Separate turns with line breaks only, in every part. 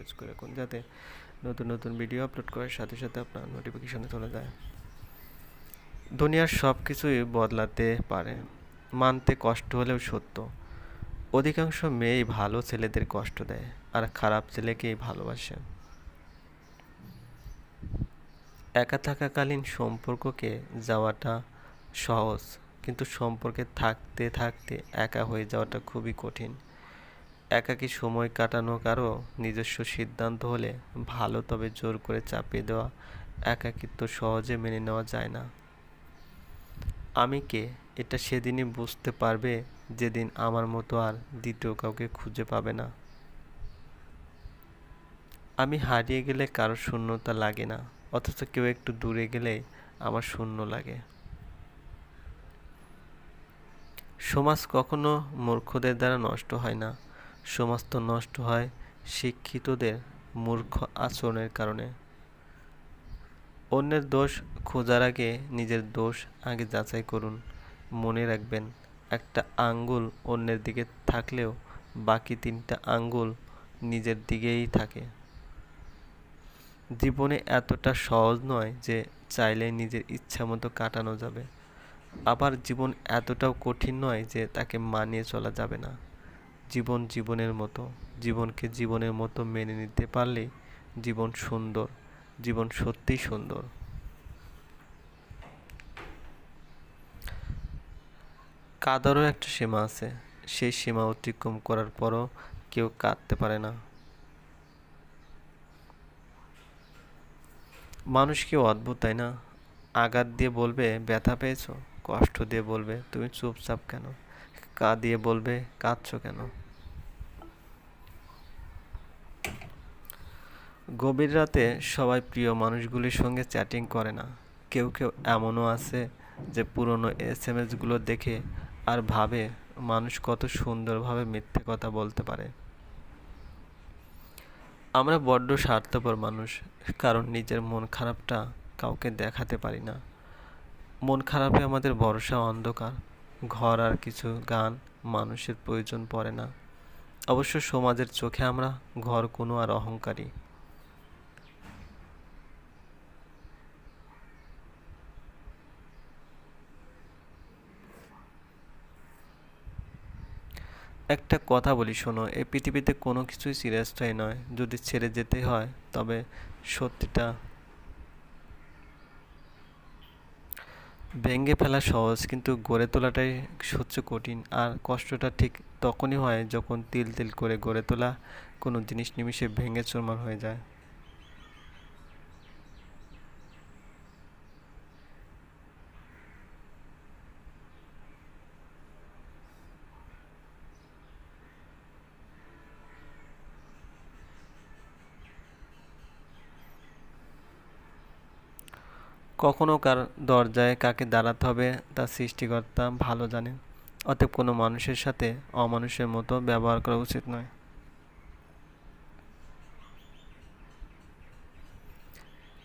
Press করে রাখুন যাতে নতুন নতুন ভিডিও আপলোড করার সাথে সাথে আপনার নোটিফিকেশানে চলে যায়। দুনিয়ার সব কিছুই বদলাতে পারে। মানতে কষ্ট হলেও সত্য। অধিকাংশ মেয়েই ভালো ছেলেদের কষ্ট দেয় আর খারাপ ছেলেকেই ভালোবাসে। একা থাকাকালীন সম্পর্ককে যাওয়াটা সহজ, কিন্তু সম্পর্কে থাকতে থাকতে একা হয়ে যাওয়াটা খুবই কঠিন। একাকী সময় কাটানো কারও নিজস্ব সিদ্ধান্ত হলে ভালো, তবে জোর করে চাপিয়ে দেওয়া একাকিত্ব সহজে মেনে নেওয়া যায় না। আমি কে? এটা সেদিনই বুঝতে পারবে যেদিন আমার মতো আর দ্বিতীয় কাউকে খুঁজে পাবে না। আমি হারিয়ে গেলে কারও শূন্যতা লাগে না, অথচ কেউ একটু দূরে গেলে আমার শূন্য লাগে। সমাজ কখনো মূর্খদের দ্বারা নষ্ট হয় না। সমাজ তো নষ্ট হয় শিক্ষিতদের মূর্খ আচরণের কারণে। অন্যের দোষ খোঁজার আগে নিজের দোষ আগে যাচাই করুন। মনে রাখবেন, একটা আঙ্গুল অন্যের দিকে থাকলেও বাকি তিনটা আঙ্গুল নিজের দিকেই থাকে। জীবনে এতটা সহজ নয় যে চাইলে নিজের ইচ্ছা মতো কাটানো যাবে। আবার জীবন এতটাও কঠিন নয় যে তাকে মানিয়ে চলা যাবে না। জীবন জীবনের মতো, জীবনকে জীবনের মতো মেনে নিতে পারলেই জীবন সুন্দর, জীবন সত্যিই সুন্দর। কাদারও একটা সীমা আছে, সেই সীমা অতিক্রম করার পরও কেউ কাঁদতে পারে না। মানুষ কি অদ্ভুত, তাই না? আঘাত দিয়ে বলবে, ব্যথা পেয়েছ? কষ্ট দিয়ে বলবে, তুমি চুপচাপ কেন? কা দিয়ে বলবে, কাঁদছো কেন? গভীর রাতে সবাই প্রিয় মানুষগুলির সঙ্গে চ্যাটিং করে না। কেউ কেউ এমনও আছে যে পুরনো এস এম এসগুলো দেখে আর ভাবে মানুষ কত সুন্দরভাবে মিথ্যে কথা বলতে পারে। আমরা বড্ড স্বার্থপর মানুষ, কারণ নিজের মন খারাপটা কাউকে দেখাতে পারি না। মন খারাপে আমাদের ভরসা অন্ধকার, ঘর আর কিছু গান মানুষের প্রয়োজন পড়ে না। অবশ্য সমাজের চোখে আমরা ঘর কোনো আর অহংকারী। একটা কথা বলি, শোনো, এই পৃথিবীতে কোনো কিছুই চিরস্থায়ী নয়। যদি ছেড়ে যেতে হয়, তবে সত্যিটা ভেঙে ফেলা সহজ, কিন্তু গড়ে তোলাটাই সহ্য কঠিন। আর কষ্টটা ঠিক তখনই হয় যখন তিল তিল করে গড়ে তোলা কোনো জিনিস নিমিশে ভেঙে চুরমার হয়ে যায়। কখনো কার দরজায় কাকে দাঁড়াতে হবে তা সৃষ্টিকর্তা ভালো জানেন। অতএব কোনো মানুষের সাথে অমানুষের মতো ব্যবহার করা উচিত নয়।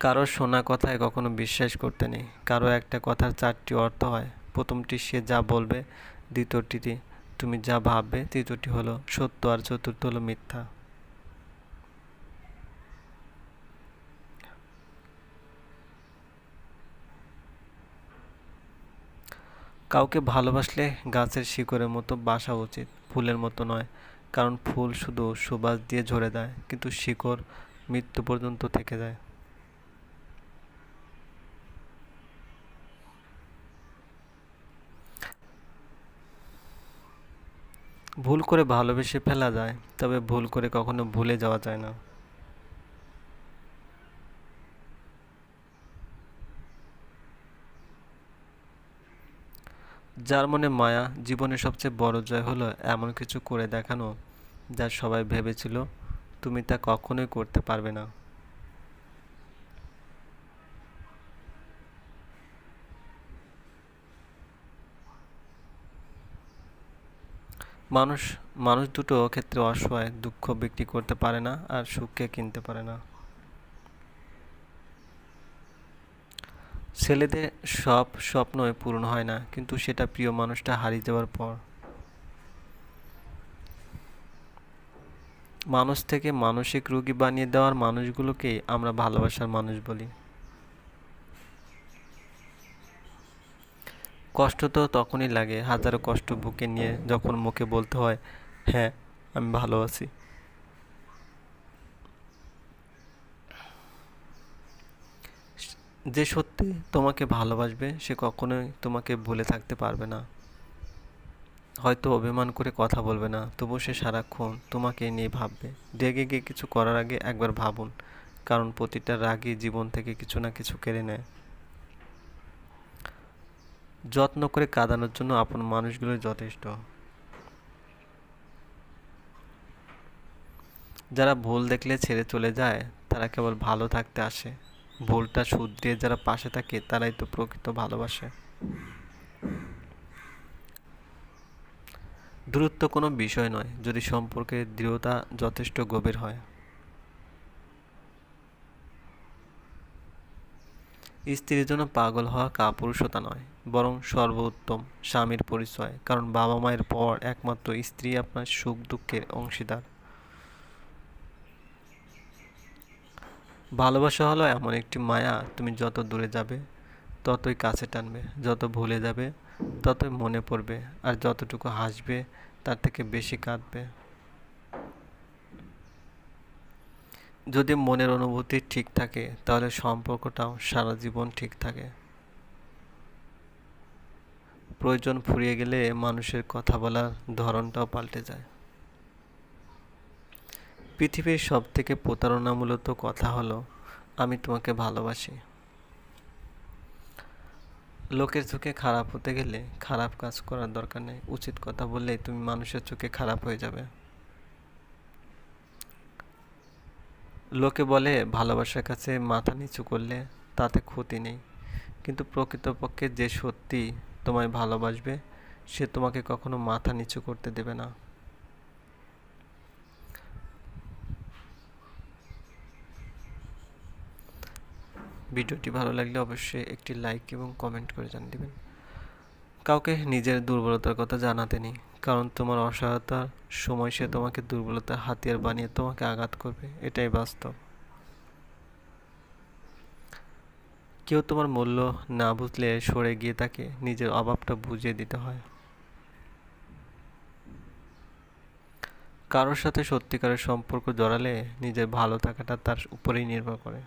কারও শোনা কথায় কখনো বিশ্বাস করতে নেই। কারও একটা কথার চারটি অর্থ হয়। প্রথমটি, সে যা বলবে। দ্বিতীয়টি তুমি যা ভাববে, তৃতীয়টি হলো সত্য আর চতুর্থ হলো মিথ্যা। কাউকে ভালোবাসলে গাছের শিকড়ের মতো বাসা উচিত, ফুলের মতো নয়। কারণ ফুল শুধু সুবাস দিয়ে ঝরে দেয় কিন্তু শিকড় মৃত্যু পর্যন্ত থেকে যায়। ভুল করে ভালোবেসে ফেলা যায়, তবে ভুল করে কখনো ভুলে যাওয়া যায় না। যার মনে মায়া, জীবনের সবচেয়ে বড় জয় হলো এমন কিছু করে দেখানো যা সবাই ভেবেছিল তুমি তা কখনোই করতে পারবে না। মানুষ মানুষ দুটো ক্ষেত্রে অসহায়, দুঃখ বিক্রি করতে পারে না আর সুখকে কিনতে পারে না। ছেলেদের সব স্বপ্নই পূরণ হয় না, কিন্তু সেটা প্রিয় মানুষটা হারিয়ে যাওয়ার পর। মানুষ থেকে মানসিক রোগী বানিয়ে দেওয়ার মানুষগুলোকেই আমরা ভালোবাসার মানুষ বলি। কষ্ট তো তখনই লাগে, হাজারো কষ্ট বুকে নিয়ে যখন মুখে বলতে হয় হ্যাঁ আমি ভালো আছি। যে সত্যি তোমাকে ভালোবাসবে, সে কখনোই তোমাকে ভুলে থাকতে পারবে না। হয়তো অভিমান করে কথা বলবে না তবু সে সারাক্ষণ তোমাকে নিয়ে ভাববে। রেগে গিয়ে কিছু করার আগে একবার ভাবুন, কারণ প্রতিটা রাগই জীবন থেকে কিছু না কিছু কেড়ে নেয়। যত্ন করে কাঁদানোর জন্য আপন মানুষগুলো যথেষ্ট। যারা ভুল দেখলে ছেড়ে চলে যায়, তারা কেবল ভালো থাকতে আসে। ভুলটা শুধরিয়ে যারা পাশে থাকে, তারাই তো প্রকৃত ভালোবাসে। দূরত্ব কোনো বিষয় নয়, যদি সম্পর্কে দৃঢ়তা যথেষ্ট গভীর হয়। স্ত্রীর জন্য পাগল হওয়া কাপুরুষতা নয়, বরং সর্বোত্তম স্বামীর পরিচয়, কারণ বাবা মায়ের পর একমাত্র স্ত্রী আপনার সুখ দুঃখের অংশীদার। ভালোবাসা হলো এমন একটি মায়া, তুমি যত দূরে যাবে, ততই কাছে টানবে। যত ভুলে যাবে, ততই মনে পড়বে, আর যতটুকু হাসবে, তার থেকে বেশি কাঁদবে। যদি মনের অনুভূতি ঠিক থাকে, তাহলে সম্পর্কটাও সারা জীবন ঠিক থাকে। প্রয়োজন ফুরিয়ে গেলে মানুষের কথা বলার ধরনটাও পাল্টে যায়। পৃথিবীর সব থেকে প্রতারণামূলত কথা হলো, আমি তোমাকে ভালোবাসি। লোকের চোখে খারাপ হতে গেলে খারাপ কাজ করার দরকার নেই। উচিত কথা বললেই তুমি মানুষের চোখে খারাপ হয়ে যাবে। লোকে বলে, ভালোবাসার কাছে মাথা নিচু করলে তাতে ক্ষতি নেই। কিন্তু প্রকৃতপক্ষে যে সত্যি তোমায় ভালোবাসবে, সে তোমাকে কখনো মাথা নিচু করতে দেবে না। ভিডিওটি ভালো লাগলে অবশ্যই একটি লাইক এবং কমেন্ট করে জানিয়ে দেবেন। কাউকে নিজের দুর্বলতার কথা জানাতে নেই, কারণ তোমার অসহায়তার সময় সে তোমাকে দুর্বলতার হাতিয়ার বানিয়ে তোমাকে আঘাত করবে, এটাই বাস্তব। কেউ তোমার মূল্য না বুঝলে সরে গিয়ে তাকে নিজের অভাবটা বুঝিয়ে দিতে হয়। কারোর সাথে সত্যিকারের সম্পর্ক জড়ালে নিজের ভালো থাকাটা তার উপরেই নির্ভর করে।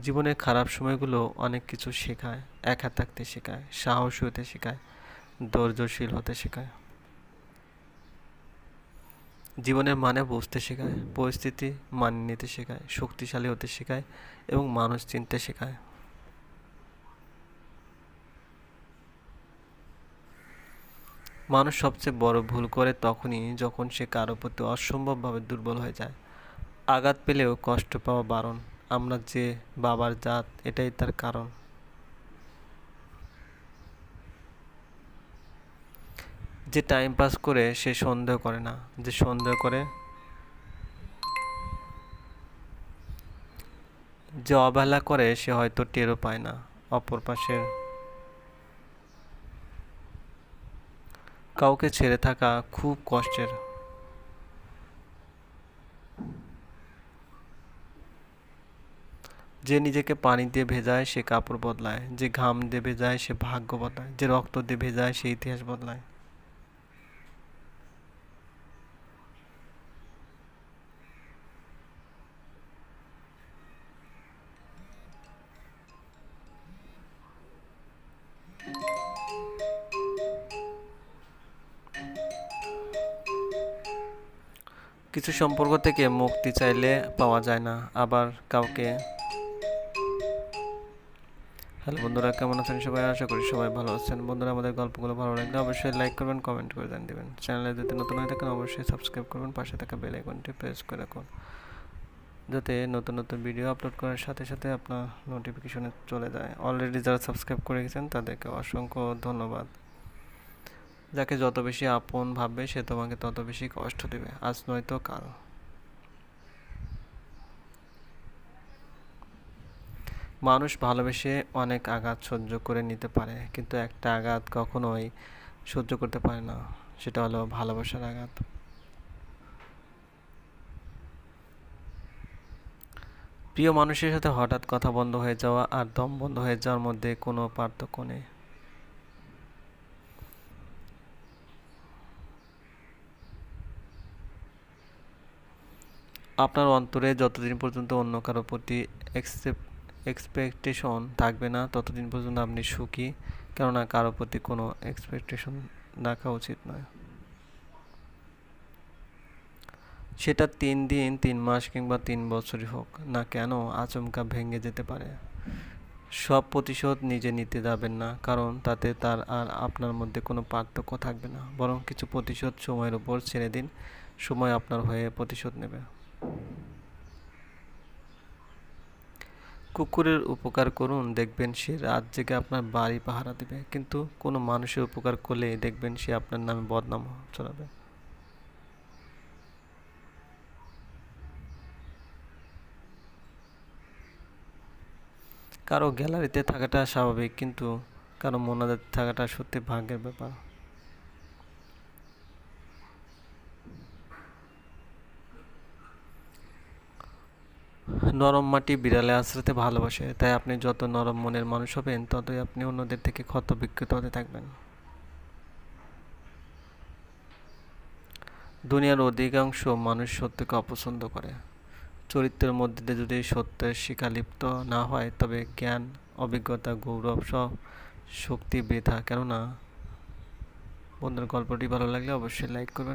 জীবনের খারাপ সময়গুলো অনেক কিছু শেখায়। একা থাকতে শেখায়, সাহসী হতে শেখায়, ধৈর্যশীল হতে শেখায়। জীবনের মানে বুঝতে শেখায়, পরিস্থিতি মানিয়ে নিতে শেখায়, শক্তিশালী হতে শেখায় এবং মানুষ চিনতে শেখায়। মানুষ সবচেয়ে বড় ভুল করে তখনই যখন সে কারও প্রতি অসম্ভবভাবে দুর্বল হয়ে যায়। আঘাত পেলেও কষ্ট পাওয়া বারণ। আমরা যে বাবার জাত, এটাই তার কারণ। যে টাইম পাস করে সে সন্দেহ করে না, যে সন্দেহ করে যে অবহেলা করে সে হয়তো টেরও পায় না অপর পাশের কাউকে ছেড়ে থাকা খুব কষ্টের। যে নিজেকে পানি দিয়ে ভেজায়, সে কাপড় বদলায়। যে ঘাম দিয়ে ভেজায়, সে ভাগ্য বদলায়। যে রক্ত দিয়ে ভেজায়, সে ইতিহাস বদলায়। কিছু সম্পর্ক থেকে মুক্তি চাইলে পাওয়া যায় না। আবার কাউকে হ্যালো? বন্ধুরা, কেমন আছেন সবাই? আশা করি সবাই ভালো আছেন। বন্ধুরা, আমাদের গল্পগুলো ভালো লাগলে অবশ্যই লাইক করবেন কমেন্ট করে জানিয়ে দেবেন। চ্যানেলে যদি নতুন হয়ে থাকেন, অবশ্যই সাবস্ক্রাইব করবেন, পাশে থাকা বেল আইকনটি প্রেস করে রাখুন। যাতে নতুন নতুন ভিডিও আপলোড করার সাথে সাথে আপনার নোটিফিকেশনে চলে যায়। অলরেডি যারা সাবস্ক্রাইব করে গেছেন, তাদেরকে অসংখ্য ধন্যবাদ। যাকে যত বেশি আপন ভাববে, সে তোমাকে তত বেশি কষ্ট দেবে। আজ নয়তো কাল। মানুষ ভালোবেসে অনেক আঘাত সহ্য করে নিতে পারে, কিন্তু একটা আঘাত কখনোই সহ্য করতে পারে না, সেটা হলো ভালোবাসার আঘাত। প্রিয় মানুষের সাথে হঠাৎ কথা বন্ধ হয়ে যাওয়া আর দম বন্ধ হয়ে যাওয়ার মধ্যে কোনো পার্থক্য নেই। আপনার অন্তরে যতদিন পর্যন্ত অন্য কারোর প্রতি অ্যাকসেপ্ট এক্সপেকটেশন থাকবে না, ততদিন পর্যন্ত আপনি সুখী, কেননা কারও প্রতি কোনো এক্সপেকটেশন রাখা উচিত নয়। সেটা তিন দিন, তিন মাস কিংবা তিন বছরই হোক না কেন আচমকা ভেঙে যেতে পারে। সব প্রতিশোধ নিজে নিতে যাবেন না, কারণ তাতে তার আর আপনার মধ্যে কোনো পার্থক্য থাকবে না। বরং কিছু প্রতিশোধ সময়ের উপর ছেড়ে দিন, সময় আপনার হয়ে প্রতিশোধ নেবে। কুকুরের উপকার করুন, দেখবেন সে রাত জেগে আপনার বাড়ি পাহারা দেবে। কিন্তু কোনো মানুষের উপকার করলে দেখবেন সে আপনার নামে বদনাম ছড়াবে। কারও গ্যালারিতে থাকাটা স্বাভাবিক, কিন্তু কারও মোনাজাতে থাকাটা সত্যি ভাগ্যের ব্যাপার। নরম মাটি বিড়ালে আশ্রাতে ভালোবাসে, তাই আপনি যত নরম মনের মানুষ হবেন, ততই আপনি অন্যদের থেকে ক্ষত বিক্ষত হতে থাকবেন। দুনিয়ার অধিকাংশ মানুষ সত্যকে অপছন্দ করে। চরিত্রের মধ্যে দিয়ে যদি সত্যের শিখা লিপ্ত না হয়, তবে জ্ঞান, অভিজ্ঞতা, গৌরব সব শক্তি বৃথা কেননা, বন্ধুর গল্পটি ভালো লাগলে অবশ্যই লাইক করবেন।